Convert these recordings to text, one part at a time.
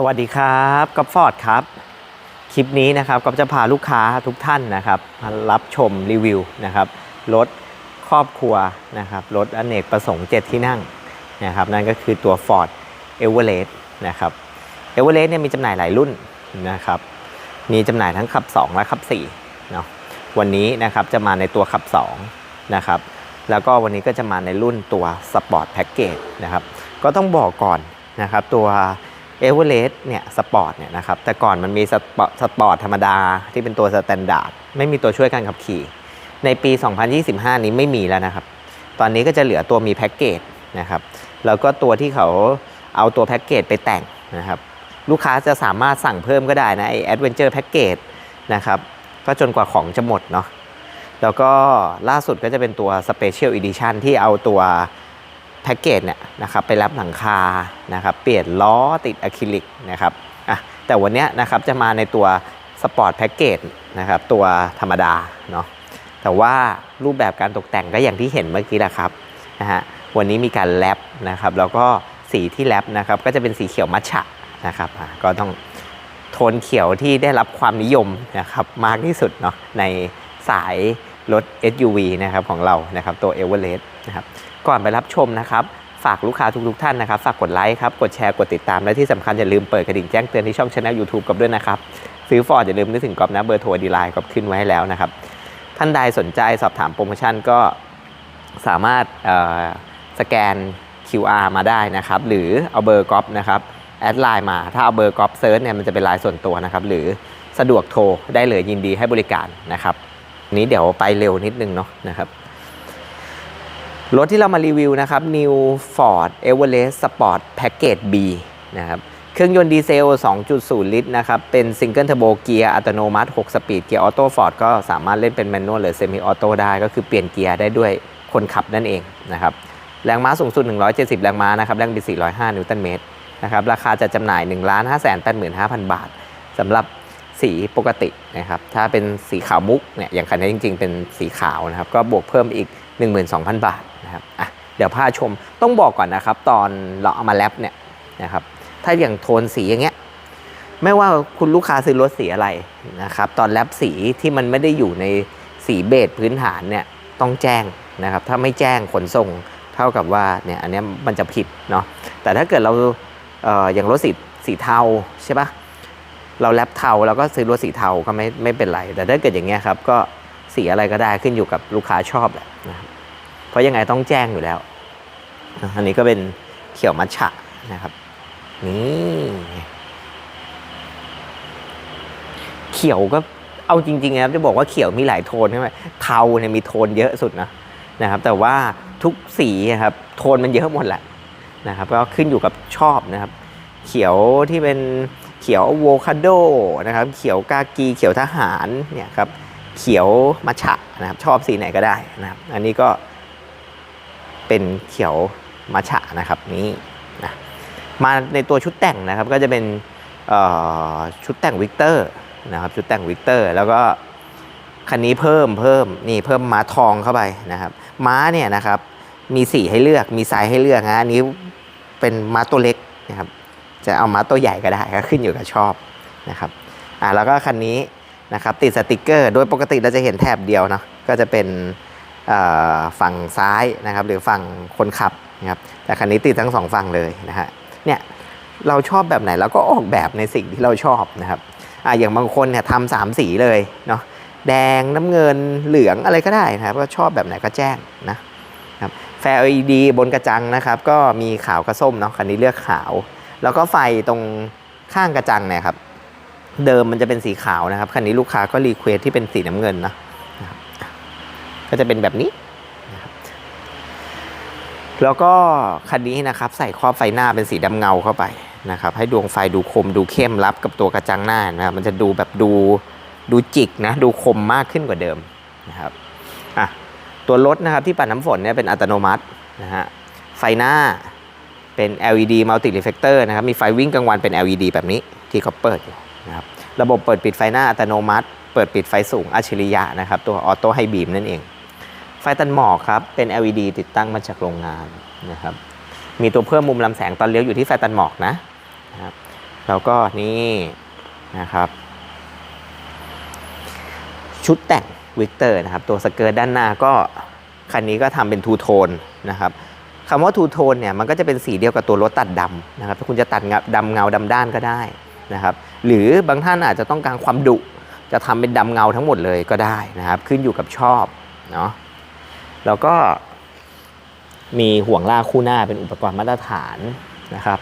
สวัสดีครับกับฟอร์ดครับ คลิปนี้นะครับก็จะพาลูกค้าทุกท่านนะครับมารับชมรีวิวนะครับรถครอบครัวนะครับรถอเนกประสงค์ 7 ที่นั่งนะครับนั่นก็คือตัว Ford e v e r e s t นะครับ e v e r e s t เนี่ยมีจำหน่ายหลายรุ่นนะครับมีจำหน่ายทั้งขับ 2 และขับ4เนาะวันนี้นะครับจะมาในตัวขับ2นะครับแล้วก็วันนี้ก็จะมาในรุ่นตัว Sport Package นะครับก็ต้องบอกก่อนนะครับตัว เอเวอเรสต์เนี่ยสปอร์ตเนี่ยนะครับแต่ก่อนมันมีสปอร์ตสปอร์ตธรรมดาที่เป็นตัวสแตนดาร์ดไม่มีตัวช่วยการขับขี่ ในปี 2025 นี้ไม่มีแล้วนะครับ ตอนนี้ก็จะเหลือตัวมีแพ็กเกจนะครับแล้วก็ตัวที่เขาเอาตัวแพ็กเกจไปแต่งนะครับลูกค้าจะสามารถสั่งเพิ่มก็ได้นะไอแอดเวนเจอร์แพ็กเกจนะครับก็จนกว่าของจะหมดเนาะแล้วก็ล่าสุดก็จะเป็นตัว Special Edition ที่เอาตัว พ็กเกจเนี่ยนะครับไปรับหลังคานะครับเปลี่ยนล้อติดอะคริลิกนะครับอะแต่วันเนี้ยนะครับจะมาในตัวสปอร์ตแพ็กเกจนะครับตัวธรรมดาเนาะแต่ว่ารูปแบบการตกแต่งก็อย่างที่เห็นเมื่อกี้แหละครับนะฮะวันนี้มีการแรปนะครับแล้วก็สีที่แรปนะครับก็จะเป็นสีเขียวมัชฉะนะครับอะก็ต้องโทนเขียวที่ได้รับความนิยมนะครับมากที่สุดเนาะในสายรถ SUV นะครับของเรานะครับตัว e v e r e s t นะครับ ก่อนไปรับชมนะครับ ฝากลูกค้าทุกๆท่านนะครับ ฝากกดไลค์ครับ กดแชร์ กดติดตาม และที่สำคัญอย่าลืมเปิดกระดิ่งแจ้งเตือนที่ช่องช anel YouTube กับด้วยนะครับ ซื้อฟอร์ดอย่าลืมนึกถึงกรอบนะเบอร์โทรดีไลน์ก็ขึ้นไว้ให้แล้วนะครับ ท่านใดสนใจสอบถามโปรโมชั่นก็สามารถสแกน QR มาได้นะครับ หรือเอาเบอร์กรอฟนะครับแอดไลน์มา ถ้าเอาเบอร์กรอฟเซิร์ชเนี่ยมันจะเป็นไลน์ส่วนตัวนะครับ หรือสะดวกโทรได้เลยยินดีให้บริการนะครับ นี้เดี๋ยวไปเร็วนิดนึงเนาะนะครับ รถที่เรามารีวิวนะครับ New Ford Everest Sport Package B นะครับเครื่องยนต์ดีเซล 2.0 ลิตรนะครับ เป็นซิงเกิลเทอร์โบเกียร์อัตโนมัติ 6 สปีด เกียร์ออโต้ฟอร์ดก็สามารถเล่นเป็นแมนนวลหรือเซมิออโต้ได้ ก็คือเปลี่ยนเกียร์ได้ด้วยคนขับนั่นเองนะครับ แรงม้าสูงสุด 170 แรงม้านะครับ แรงบิด 405 นิวตันเมตรนะครับ ราคาจะจำหน่าย 1 5 8 5 0 0 0 บาทสำหรับสีปกตินะครับ ถ้าเป็นสีขาวมุกเนี่ย อย่างคันนี้จริง ๆ เป็นสีขาวนะครับ ก็บวกเพิ่มอีก 12,000 บาท นะครับอะเดี๋ยวพาชมต้องบอกก่อนนะครับ ตอนเราเอามาแรปเนี่ยนะครับถ้าอย่างโทนสีอย่างเงี้ยไม่ว่าคุณลูกค้าซื้อรถสีอะไรนะครับตอนแรปสีที่มันไม่ได้อยู่ในสีเบสพื้นฐานเนี่ยต้องแจ้งนะครับถ้าไม่แจ้งขนส่งเท่ากับว่าเนี่ยอันนี้มันจะผิดเนาะแต่ถ้าเกิดเราเอออย่างรถสีสีเทาใช่ปะเราแรปเทาเราก็ซื้อรถสีเทาก็ไม่ไม่เป็นไร แต่ถ้าเกิดอย่างเงี้ยครับก็สีอะไรก็ได้ขึ้นอยู่กับลูกค้าชอบแหละนะครับ เพราะยังไงต้องแจ้งอยู่แล้ว อันนี้ก็เป็นเขียวมัทฉะนะครับ นี่เขียวก็เอาจริงๆนะครับจะบอกว่าเขียวมีหลายโทนใช่ไหมเทาเนี่ยมีโทนเยอะสุดนะนะครับ แต่ว่าทุกสีอะครับ โทนมันเยอะหมดแหละนะครับ ก็ขึ้นอยู่กับชอบนะครับ เขียวที่เป็นเขียวโวคาโดนะครับ เขียวกากี เขียวทหารเนี่ยครับ เขียวมัชฉะนะครับ ชอบสีไหนก็ได้นะครับ อันนี้ก็ เป็นเขียวมัชะนะครับนี่นะมาในตัวชุดแต่งนะครับก็จะเป็นชุดแต่งวิกเตอร์นะครับชุดแต่งวิกเตอร์แล้วก็คันนี้เพิ่มเพิ่มนี่เพิ่มม้าทองเข้าไปนะครับ ม้าเนี่ยนะครับมีสีให้เลือกมีไซส์ให้เลือกนะอันนี้เป็นม้าตัวเล็กนะครับจะเอาม้าตัวใหญ่ก็ได้ก็ขึ้นอยู่กับชอบนะครับอ่าแล้วก็คันนี้นะครับติดสติกเกอร์ โดยปกติเราจะเห็นแถบเดียวเนาะก็จะเป็น ฝั่งซ้ายนะครับหรือฝั่งคนขับนะครับแต่คันนี้ติดทั้งสองฝั่งเลยนะฮะเนี่ยเราชอบแบบไหนเราก็ออกแบบในสิ่งที่เราชอบนะครับอ่าอย่างบางคนเนี่ยทำสามสีเลยเนาะแดงน้ำเงินเหลืองอะไรก็ได้นะครับก็ชอบแบบไหนก็แจ้งนะครับแฟร์ LED บนกระจังนะครับ ก็มีขาวกับส้มเนาะคันนี้เลือกขาว แล้วก็ไฟตรงข้างกระจังเนี่ยครับเดิมมันจะเป็นสีขาวนะครับคันนี้ลูกค้าก็รีเควสที่เป็นสีน้ำเงินนะนะ ก็จะเป็นแบบนี้นะครับแล้วก็คันนี้นะครับใส่ครอบไฟหน้าเป็นสีดำเงาเข้าไปนะครับ ให้ดวงไฟดูคมดูเข้มรับกับตัวกระจังหน้านะครับ มันจะดูแบบดูดูจิกนะดูคมมากขึ้นกว่าเดิมนะครับอะตัวรถนะครับที่ปัดน้ำฝนเนี่ยเป็นอัตโนมัตินะฮะไฟหน้าเป็น LED multi reflector นะครับ มีไฟวิ่งกลางวันเป็น LED แบบนี้ที่เขาเปิดอยู่นะครับ ระบบเปิดปิดไฟหน้าอัตโนมัติ เปิดปิดไฟสูงอัจฉริยะนะครับ ตัวออโต้ไฮบีมนั่นเอง ไฟตันหมอกครับ เป็น LED ติดตั้งมาจากโรงงานนะครับ มีตัวเพิ่มมุมลำแสงตอนเลี้ยวอยู่ที่ไฟตันหมอกนะนะครับ แล้วก็นี่นะครับ ชุดแต่งวิกเตอร์นะครับ ตัวสเกิร์ตด้านหน้าก็คันนี้ก็ทำเป็นทูโทนนะครับคำว่าทูโทนเนี่ยมันก็จะเป็นสีเดียวกับตัวรถตัดดำนะครับ ถ้าคุณจะตัดดำเงาดำด้านก็ได้นะครับ หรือบางท่านอาจจะต้องการความดุ จะทำเป็นดำเงาทั้งหมดเลยก็ได้นะครับ ขึ้นอยู่กับชอบเนาะ แล้วก็มีห่วงลากคู่หน้าเป็นอุปกรณ์มาตรฐานนะครับ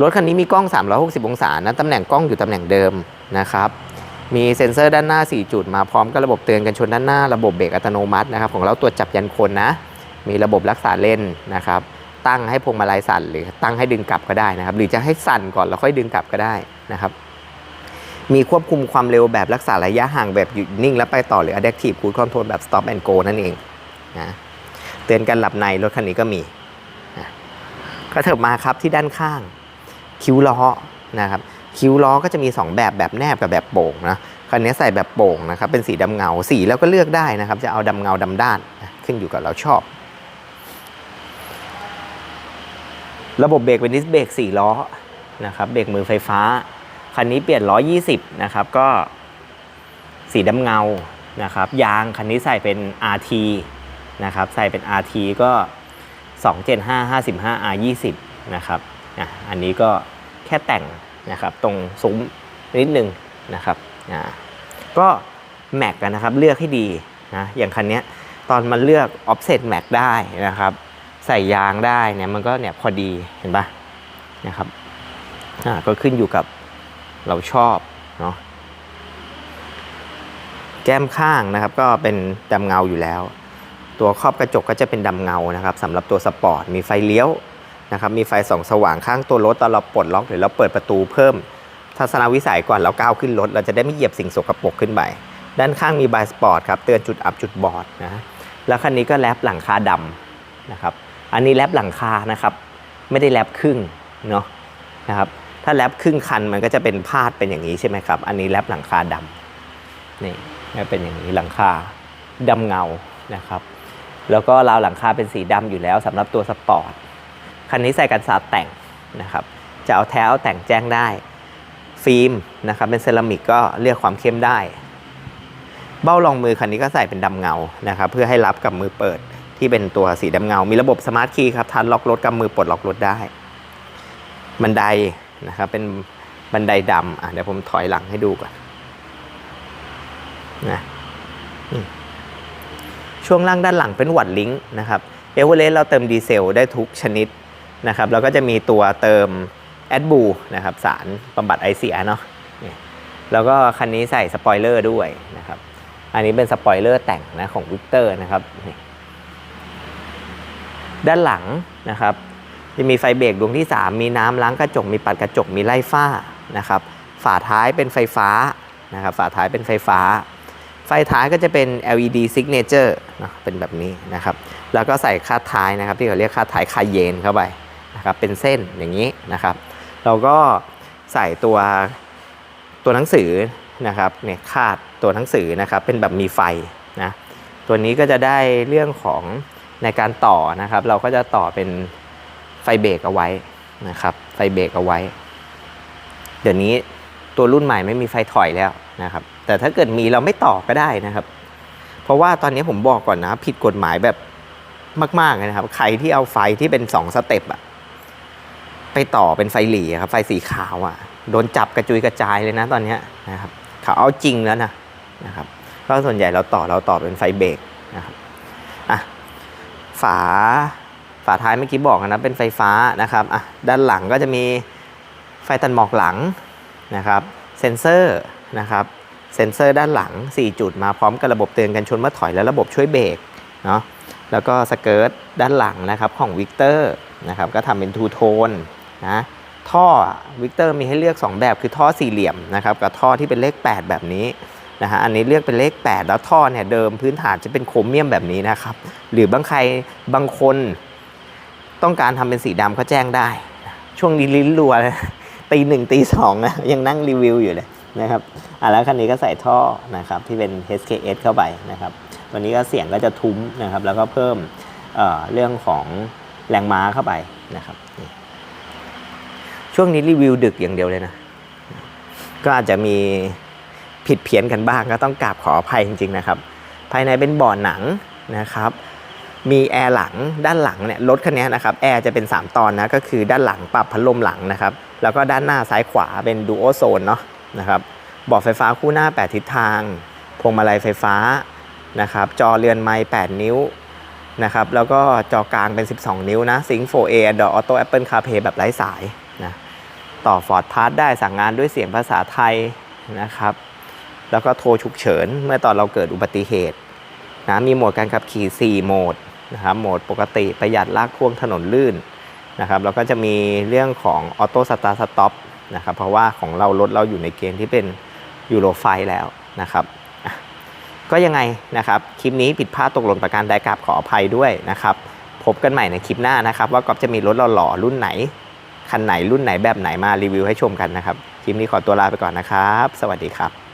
รถคันนี้มีกล้อง 360 องศานะตำแหน่งกล้องอยู่ตำแหน่งเดิมนะครับมีเซ็นเซอร์ด้านหน้า 4 จุดมาพร้อมกับระบบเตือนกันชนด้านหน้าระบบเบรกอัตโนมัตินะครับของเราตรวจจับยันคนนะ มีระบบรักษาเลนนะครับตั้งให้พวงมาลัยสั่นหรือตั้งให้ดึงกลับก็ได้นะครับ หรือจะให้สั่นก่อนแล้วค่อยดึงกลับก็ได้นะครับ มีควบคุมความเร็วแบบรักษาระยะห่างแบบหยุดนิ่ง แล้วไปต่อหรือ adaptive cruise control แบบ stop and go นั่นเอง นะเตือนการหลับในรถคันนี้ก็มีนะก็เถิบมาครับที่ด้านข้าง คิ้วล้อนะครับคิ้วล้อก็จะมี 2 แบบแบบแนบกับแบบโป่งนะคันนี้ใส่แบบโป่งนะครับเป็นสีดำเงาสีแล้วก็เลือกได้นะครับ จะเอาดำเงาดำด้านนะขึ้นอยู่กับเราชอบ ระบบเบรกเป็นดิสเบรก4ล้อนะครับเบรกมือไฟฟ้าคันนี้เปลี่ยน120นะครับก็สีดำเงานะครับยางคันนี้ใส่เป็น RT นะครับใส่เป็น RT ก็ 275 55 R20 นะครับอะอันนี้ก็แค่แต่งนะครับตรงซุ้มนิดนึงนะครับอ่าก็แม็กกันนะครับเลือกให้ดีนะอย่างคันนี้ตอนมันเลือก offset แม็กได้นะครับ ใส่ยางได้เนี่ยมันก็เนี่ยพอดีเห็นปะนะครับอ่าก็ขึ้นอยู่กับเราชอบเนาะแก้มข้างนะครับก็เป็นดำเงาอยู่แล้ว ตัวครอบกระจกก็จะเป็นดำเงานะครับสำหรับตัวสปอร์ตมีไฟเลี้ยวนะครับมีไฟส่องสว่างข้างตัวรถตอนเราปลดล็อกหรือเราเปิดประตูเพิ่ม ทัศนวิสัยก่อนเราก้าวขึ้นรถ เราจะได้ไม่เหยียบสิ่งสกปรกขึ้นไปด้านข้างมีบายสปอร์ตครับเตือนจุดอับจุดบอดนะแล้วคันนี้ก็แรปหลังคาดำนะครับอันนี้แรปหลังคานะครับไม่ได้แรปครึ่งเนาะนะครับถ้าแรปครึ่งคันมันก็จะเป็นพาดเป็นอย่างนี้ใช่ไหมครับอันนี้แรปหลังคาดำนี่เป็นอย่างนี้หลังคาดำเงานะครับ แล้วก็ราวหลังคาเป็นสีดำอยู่แล้วสำหรับตัวสปอร์ตคันนี้ใส่กันสาดแต่งนะครับ จะเอาแท้เอาแต่งแจ้งได้ ฟิล์มนะครับเป็นเซรามิกก็เรียกความเข้มได้ เบ้ารองมือคันนี้ก็ใส่เป็นดำเงานะครับเพื่อให้รับกับมือเปิดที่เป็นตัวสีดำเงา มีระบบสมาร์ทคีย์ครับทันล็อกรถกับมือปลดล็อกรถได้ บันไดนะครับเป็นบันไดดำอะเดี๋ยวผมถอยหลังให้ดูก่อนนะนี่ ช่วงล่างด้านหลังเป็นวัดลิงก์นะครับเอเวอเรสต์เราเติมดีเซลได้ทุกชนิดนะครับแล้วก็จะมีตัวเติมแอดบูนะครับสารบำบัดไอเสียเนาะแล้วก็คันนี้ใส่สปอยเลอร์ด้วยนะครับอันนี้เป็นสปอยเลอร์แต่งนะของวิกเตอร์นะครับด้านหลังนะครับจะมีไฟเบรกดวงที่ 3 มีน้ำล้างกระจก มีปัดกระจก มีไล่ฝ้านะครับ ฝาท้ายเป็นไฟฟ้านะครับ ฝาท้ายเป็นไฟฟ้า ไฟท้ายก็จะเป็น LED signature นะเป็นแบบนี้นะครับ แล้วก็ใส่คาดท้ายนะครับ ที่เขาเรียกคาดท้ายคาเยนเข้าไปนะครับ เป็นเส้นอย่างนี้นะครับ เราก็ใส่ตัวตัวหนังสือนะครับเนี่ยคาดตัวหนังสือนะครับ เป็นแบบมีไฟนะตัวนี้ก็จะได้เรื่องของในการต่อนะครับ เราก็จะต่อเป็นไฟเบรกเอาไว้นะครับ ไฟเบรกเอาไว้ เดี๋ยวนี้ตัวรุ่นใหม่ไม่มีไฟถอยแล้ว นะครับ แต่ถ้าเกิดมีเราไม่ต่อก็ได้นะครับ เพราะว่าตอนนี้ผมบอกก่อนนะผิดกฎหมายแบบมากๆนะครับ ใครที่เอาไฟที่เป็น2สเต็ปอะไปต่อเป็นไฟหลีครับ ไฟสีขาวอะโดนจับกระจุยกระจายเลยนะตอนนี้นะครับเขาเอาจริงแล้วนะนะครับก็ส่วนใหญ่เราต่อเราต่อเป็นไฟเบรกนะครับอะฝาฝาท้ายเมื่อกี้บอกนะเป็นไฟฟ้านะครับอะด้านหลังก็จะมีไฟตัดหมอกหลังนะครับ เซ็นเซอร์ นะครับเซ็นเซอร์ด้านหลัง 4 จุดมาพร้อมกับระบบเตือนกันชนเมื่อถอยและระบบช่วยเบรกเนาะแล้วก็สเกิร์ตด้านหลังนะครับของวิกเตอร์นะครับก็ทำเป็นทูโทนนะท่อวิกเตอร์มีให้เลือก 2 แบบคือท่อสี่เหลี่ยมนะครับกับท่อที่เป็นเลข 8 แบบนี้นะฮะอันนี้เลือกเป็นเลข 8 แล้วท่อเนี่ยเดิมพื้นฐานจะเป็นโครเมียมแบบนี้นะครับ หรือบางใครบางคนต้องการทำเป็นสีดำก็แจ้งได้ ช่วงนี้ลิ้นรัวเลยตีหนึ่งตีสองนะยังนั่งรีวิวอยู่เลย นะครับอะแล้วคันนี้ก็ใส่ท่อนะครับที่เป็น HKS เข้าไปนะครับตัวนี้ก็เสียงก็จะทุ้มนะครับ แล้วก็เพิ่มเเรื่องของแรงม้าเข้าไปนะครับช่วงนี้รีวิวดึกอย่างเดียวเลยนะ ก็อาจจะมีผิดเพี้ยนกันบ้างก็ต้องกราบขออภัยจริงๆนะครับ ภายในเป็นเบ่อหนังนะครับมีแอร์หลังด้านหลังเนี่ยรถคันนี้นะครับแอร์จะเป็น 3 ตอนนะก็คือด้านหลังปรับพัดลมหลังนะครับ แล้วก็ด้านหน้าซ้ายขวาเป็นดูโอโซนเนาะ นะครับเบาะไฟฟ้าคู่หน้า 8 ทิศทางพวงมาลัยไฟฟ้านะครับจอเรือนไม้8นิ้วนะครับแล้วก็จอกลางเป็น 12 นิ้วนะซิง 4A Android Auto Apple CarPlay แบบไร้สายนะต่อ Ford Pass ได้สั่งงานด้วยเสียงภาษาไทยนะครับแล้วก็โทรฉุกเฉินเมื่อตอนเราเกิดอุบัติเหตุนะมีโหมดการขับขี่ 4 โหมดนะครับโหมดปกติประหยัดลากพ่วงถนนลื่นนะครับแล้วก็จะมีเรื่องของออโต้สตาร์สต็อป นะครับเพราะว่าของเรารถเราอยู่ในเกณฑ์ที่เป็นยูโรไฟแล้วนะครับก็ยังไงนะครับคลิปนี้ผิดพลาดตกหล่นประการใดกราบขออภัยด้วยนะครับพบกันใหม่ในคลิปหน้านะครับ ว่ากอบจะมีรถหล่อๆรุ่นไหนคันไหนรุ่นไหนแบบไหนมารีวิวให้ชมกันนะครับคลิปนี้ขอตัวลาไปก่อนนะครับ สวัสดีครับ